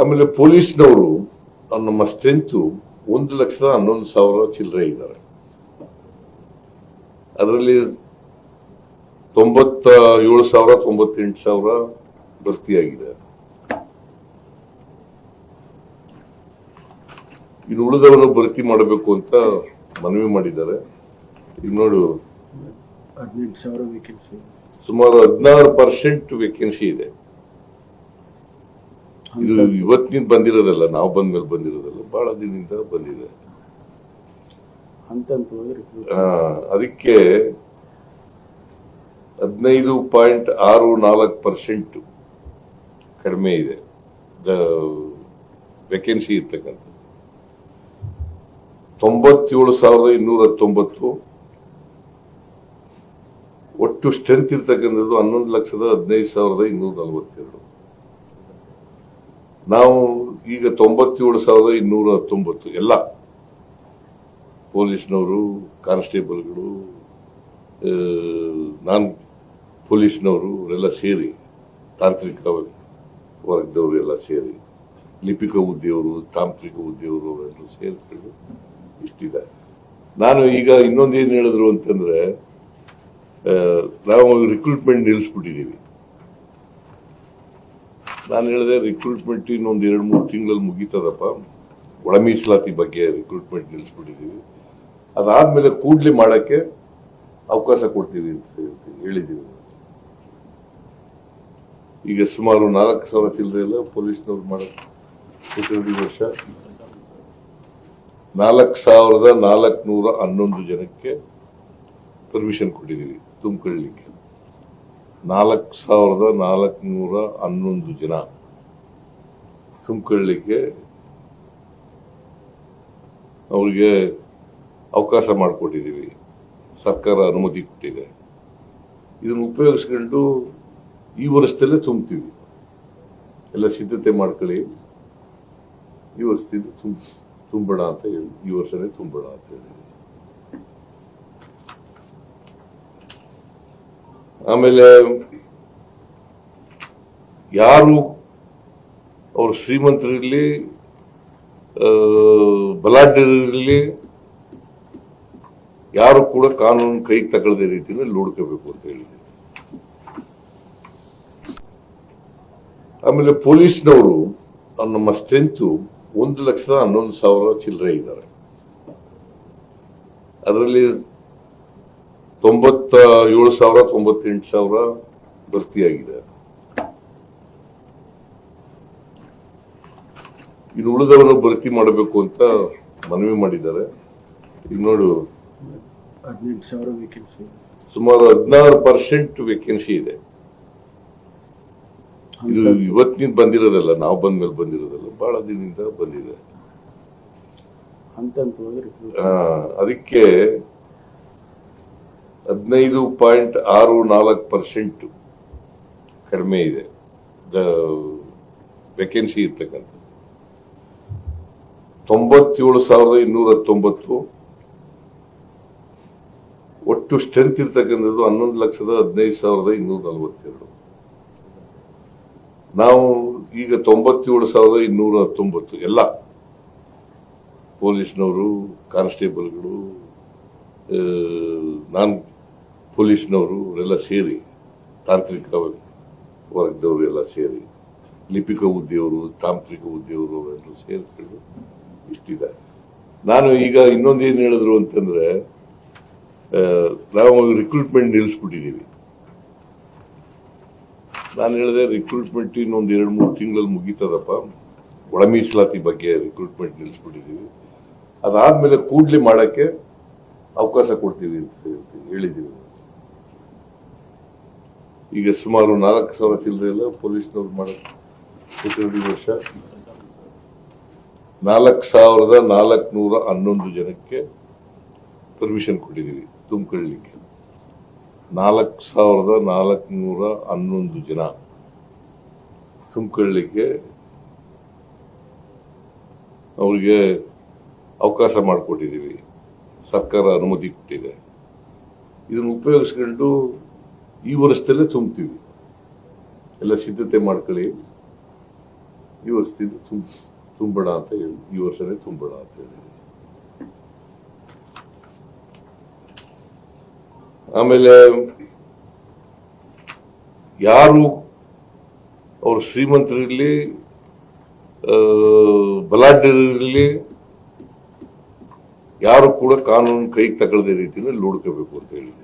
ಆಮೇಲೆ ಪೊಲೀಸ್ನವರು ನಮ್ಮ ಸ್ಟ್ರೆಂತು ಒಂದು ಲಕ್ಷದ ಹನ್ನೊಂದು ಸಾವಿರ ಚಿಲ್ಲರೆ ಇದ್ದಾರೆ. ಅದರಲ್ಲಿ ತೊಂಬತ್ತ ಏಳು ಸಾವಿರ ತೊಂಬತ್ತೆಂಟು ಸಾವಿರ ಭರ್ತಿಯಾಗಿದೆ. ಇನ್ನು ಉಳಿದವರನ್ನು ಭರ್ತಿ ಮಾಡಬೇಕು ಅಂತ ಮನವಿ ಮಾಡಿದ್ದಾರೆ. ಈಗ ನೋಡು. ಹದಿನೆಂಟು ಸಾವಿರ ವೇಕೆನ್ಸಿ ಸುಮಾರು ಹದಿನಾರು ಪರ್ಸೆಂಟ್ ವೇಕೆನ್ಸಿ ಇದೆ. ಇದು ಇವತ್ತಿನಿಂದ ಬಂದಿರೋದಲ್ಲ ನಾವು ಬಂದ ಮೇಲೆ ಬಂದಿರೋದಲ್ಲ ಬಹಳ ದಿನದಿಂದ ಬಂದಿದೆ. ಅದಕ್ಕೆ ಹದಿನೈದು ಪಾಯಿಂಟ್ ಆರು ನಾಲ್ಕು ಪರ್ಸೆಂಟ್ ಕಡಿಮೆ ಇದೆ. ವೇಕೆನ್ಸಿ ಇರ್ತಕ್ಕಂಥ ತೊಂಬತ್ತೇಳು ಸಾವಿರದ ಇನ್ನೂರ ತೊಂಬತ್ತು. ಒಟ್ಟು ಸ್ಟ್ರೆಂತ್ ಇರ್ತಕ್ಕಂಥದ್ದು ಹನ್ನೊಂದು ಲಕ್ಷದ ಹದಿನೈದು ಸಾವಿರದ ಇನ್ನೂರ ನಲವತ್ತೆರಡು. ನಾವು ಈಗ ತೊಂಬತ್ತೇಳು ಸಾವಿರದ ಇನ್ನೂರ ಹತ್ತೊಂಬತ್ತು, ಎಲ್ಲ ಪೊಲೀಸ್ನವರು, ಕಾನ್ಸ್ಟೇಬಲ್ಗಳು ನಾನ್ ಪೊಲೀಸ್ನವರು ಅವರೆಲ್ಲ ಸೇರಿ ತಾಂತ್ರಿಕ ವರ್ಗದವರು ಎಲ್ಲ ಸೇರಿ, ಲಿಪಿಕ ಹುದ್ದೆಯವರು, ತಾಂತ್ರಿಕ ಹುದ್ದೆಯವರು ಅವರೆಲ್ಲರೂ ಸೇರಿಕೊಂಡು ಇಷ್ಟಿದೆ. ನಾನು ಈಗ ಇನ್ನೊಂದೇನು ಹೇಳಿದ್ರು ಅಂತಂದ್ರೆ ನಾವು ರಿಕ್ರೂಟ್ಮೆಂಟ್ ನಿಲ್ಲಿಸ್ಬಿಟ್ಟಿದ್ದೀವಿ ನಾನು ಹೇಳಿದೆ ರಿಕ್ರೂಟ್ಮೆಂಟ್ ಇನ್ನೊಂದು ಎರಡು ಮೂರು ತಿಂಗಳಲ್ಲಿ ಮುಗೀತದಪ್ಪ. ಒಳ ಮೀಸಲಾತಿ ಬಗ್ಗೆ ರಿಕ್ರೂಟ್ಮೆಂಟ್ ನಿಲ್ಲಿಸ್ಬಿಟ್ಟಿದ್ದೀವಿ ಅದಾದ್ಮೇಲೆ ಕೂಡ್ಲಿ ಮಾಡೋಕ್ಕೆ ಅವಕಾಶ ಕೊಡ್ತೀವಿ ಅಂತ ಹೇಳ್ತೀವಿ ಹೇಳಿದ್ದೀವಿ ಈಗ ಸುಮಾರು ನಾಲ್ಕು ಸಾವಿರ ಚಿಲ್ಲರೆ ಎಲ್ಲ ಪೊಲೀಸ್ನವ್ರು ಸೆಕ್ಯೂರಿಟಿ ವರ್ಷ. ನಾಲ್ಕು ಸಾವಿರದ ನಾಲ್ಕುನೂರ ಹನ್ನೊಂದು ಜನಕ್ಕೆ ಪರ್ಮಿಷನ್ ಕೊಟ್ಟಿದ್ದೀವಿ ತುಂಬಿಕೊಳ್ಳಿಕ್ಕೆ. ನಾಲ್ಕು ಸಾವಿರದ ನಾಲ್ಕುನೂರ ಹನ್ನೊಂದು ಜನ. ತುಂಬಿಕೊಳ್ಳಲಿಕ್ಕೆ ಅವರಿಗೆ ಅವಕಾಶ ಮಾಡಿಕೊಟ್ಟಿದ್ದೀವಿ. ಸರ್ಕಾರ ಅನುಮತಿ ಕೊಟ್ಟಿದೆ. ಇದನ್ನು ಉಪಯೋಗಿಸ್ಕೊಂಡು ಈ ವರ್ಷದಲ್ಲೇ ತುಂಬ್ತೀವಿ. ಎಲ್ಲ ಸಿದ್ಧತೆ ಮಾಡ್ಕೊಳ್ಳಿ. ಈ ವರ್ಷದಿಂದ ತುಂಬ ತುಂಬೋಣ ಅಂತ ಹೇಳಿ ಈ ವರ್ಷನೇ ತುಂಬೋಣ ಅಂತ ಹೇಳಿ. ಆಮೇಲೆ ಯಾರು ಅವರು ಶ್ರೀಮಂತರಿರಲಿ ಬಲಾಢ್ಯರಿರಲಿ, ಯಾರು ಕೂಡ ಕಾನೂನು ಕೈಗೆ ತಗೊಳ್ಳದ ರೀತಿಯಲ್ಲಿ ನೋಡ್ಕೋಬೇಕು ಅಂತ ಹೇಳಿದೆ ಆಮೇಲೆ ಪೊಲೀಸ್ನವರು ನಮ್ಮ ಸ್ಟ್ರೆಂತ್ ಒಂದು ಲಕ್ಷದ ಹನ್ನೊಂದು ಸಾವಿರ ಚಿಲ್ಲರೆ ಇದ್ದಾರೆ. ಅದರಲ್ಲಿ ತೊಂಬತ್ತ ಏಳು ಸಾವಿರ ತೊಂಬತ್ತೆಂಟು ಸಾವಿರ ಭರ್ತಿಯಾಗಿದೆ. ಇನ್ನು ಉಳಿದವರು ಭರ್ತಿ ಮಾಡಬೇಕು ಅಂತ ಮನವಿ ಮಾಡಿದ್ದಾರೆ. ಈಗ ನೋಡು. ಹದಿನೆಂಟು ಸಾವಿರ ವೇಕೆನ್ಸಿ ಸುಮಾರು ಹದಿನಾರು ಪರ್ಸೆಂಟ್ ವೇಕೆನ್ಸಿ ಇದೆ. ಇದು ಇವತ್ತಿನಿಂದ ಬಂದಿರೋದಲ್ಲ ನಾವು ಬಂದ್ಮೇಲೆ ಬಂದಿರೋದಲ್ಲ ಬಹಳ ದಿನದಿಂದ ಬಂದಿದೆ. ಅದಕ್ಕೆ ಹದಿನೈದು ಪಾಯಿಂಟ್ ಆರು ನಾಲ್ಕು ಪರ್ಸೆಂಟ್ ಕಡಿಮೆ ಇದೆ. ವೇಕೆನ್ಸಿ ಇರ್ತಕ್ಕಂಥ ತೊಂಬತ್ತೇಳು ಸಾವಿರದ ಇನ್ನೂರ ಹತ್ತೊಂಬತ್ತು ಒಟ್ಟು ಸ್ಟ್ರೆಂತ್ ಇರ್ತಕ್ಕಂಥದ್ದು ಹನ್ನೊಂದು ಲಕ್ಷದ ಹದಿನೈದು ಸಾವಿರದ ಇನ್ನೂರ ನಲವತ್ತೆರಡು ನಾವು ಈಗ ತೊಂಬತ್ತೇಳು ಸಾವಿರದ ಇನ್ನೂರ ಹತ್ತೊಂಬತ್ತು ಎಲ್ಲ ಪೊಲೀಸ್ನವರು, ಕಾನ್ಸ್ಟೇಬಲ್ಗಳು ನಾನ್ ಪೊಲೀಸ್ನವರು ಅವರೆಲ್ಲ ಸೇರಿ ತಾಂತ್ರಿಕ ವರ್ಗದವರು ಎಲ್ಲ ಸೇರಿ, ಲಿಪಿಕ ಹುದ್ದೆಯವರು, ತಾಂತ್ರಿಕ ಹುದ್ದೆಯವರು ಅವರೆಲ್ಲರೂ ಸೇರಿಕೊಂಡು ಇಷ್ಟಿದೆ ನಾನು ಈಗ ಇನ್ನೊಂದು ಏನು ಹೇಳಿದ್ರು ಅಂತಂದ್ರೆ ನಾವು ರಿಕ್ರೂಟ್ಮೆಂಟ್ ನಿಲ್ಲಿಸ್ಬಿಟ್ಟಿದ್ದೀವಿ. ನಾನು ಹೇಳಿದೆ ರಿಕ್ರೂಟ್ಮೆಂಟ್ ಇನ್ನೊಂದು ಎರಡು ಮೂರು ತಿಂಗಳಲ್ಲಿ ಮುಗೀತದಪ್ಪ. ಒಳ ಮೀಸಲಾತಿ ಬಗ್ಗೆ ರಿಕ್ರೂಟ್ಮೆಂಟ್ ನಿಲ್ಲಿಸ್ಬಿಟ್ಟಿದ್ದೀವಿ. ಅದಾದ್ಮೇಲೆ ಕೂಡ್ಲಿ ಮಾಡೋಕ್ಕೆ ಅವಕಾಶ ಕೊಡ್ತೀವಿ ಅಂತ ಹೇಳ್ತೀವಿ ಹೇಳಿದ್ದೀವಿ. ಈಗ ಸುಮಾರು ನಾಲ್ಕು ಸಾವಿರ ಚಿಲ್ಲರೆ ಎಲ್ಲ ಪೊಲೀಸ್ನವ್ರು ಮಾಡಿ ವರ್ಷ. ನಾಲ್ಕು ಸಾವಿರದ ನಾಲ್ಕುನೂರ ಹನ್ನೊಂದು ಜನಕ್ಕೆ ಪರ್ಮಿಷನ್ ಕೊಟ್ಟಿದ್ದೀವಿ ತುಂಬಿಕೊಳ್ಳಲಿಕ್ಕೆ ನಾಲ್ಕು ಸಾವಿರದ ನಾಲ್ಕುನೂರ ಹನ್ನೊಂದು ಜನ ತುಂಬಿಕೊಳ್ಳಲಿಕ್ಕೆ ಅವರಿಗೆ ಅವಕಾಶ ಮಾಡಿಕೊಟ್ಟಿದ್ದೀವಿ. ಸರ್ಕಾರ ಅನುಮತಿ ಕೊಟ್ಟಿದೆ. ಇದನ್ನು ಉಪಯೋಗಿಸ್ಕೊಂಡು ಈ ವರ್ಷದಲ್ಲೇ ತುಂಬ್ತೀವಿ. ಎಲ್ಲ ಸಿದ್ಧತೆ ಮಾಡ್ಕೊಳ್ಳಿ. ಈ ವರ್ಷದಿಂದ ತುಂಬ, ತುಂಬೋಣ ಅಂತ ಹೇಳಿ, ಈ ವರ್ಷನೇ ತುಂಬೋಣ ಅಂತ ಹೇಳಿ. ಆಮೇಲೆ ಯಾರು ಅವರು ಶ್ರೀಮಂತರಿರ್ಲಿ ಬಲಾಢ್ಯರಿರಲಿ, ಯಾರು ಕೂಡ ಕಾನೂನು ಕೈಗೆ ತಗೊಳ್ಳದೆ ರೀತಿಯಲ್ಲಿ ನೋಡ್ಕೋಬೇಕು ಅಂತ ಹೇಳಿದೆ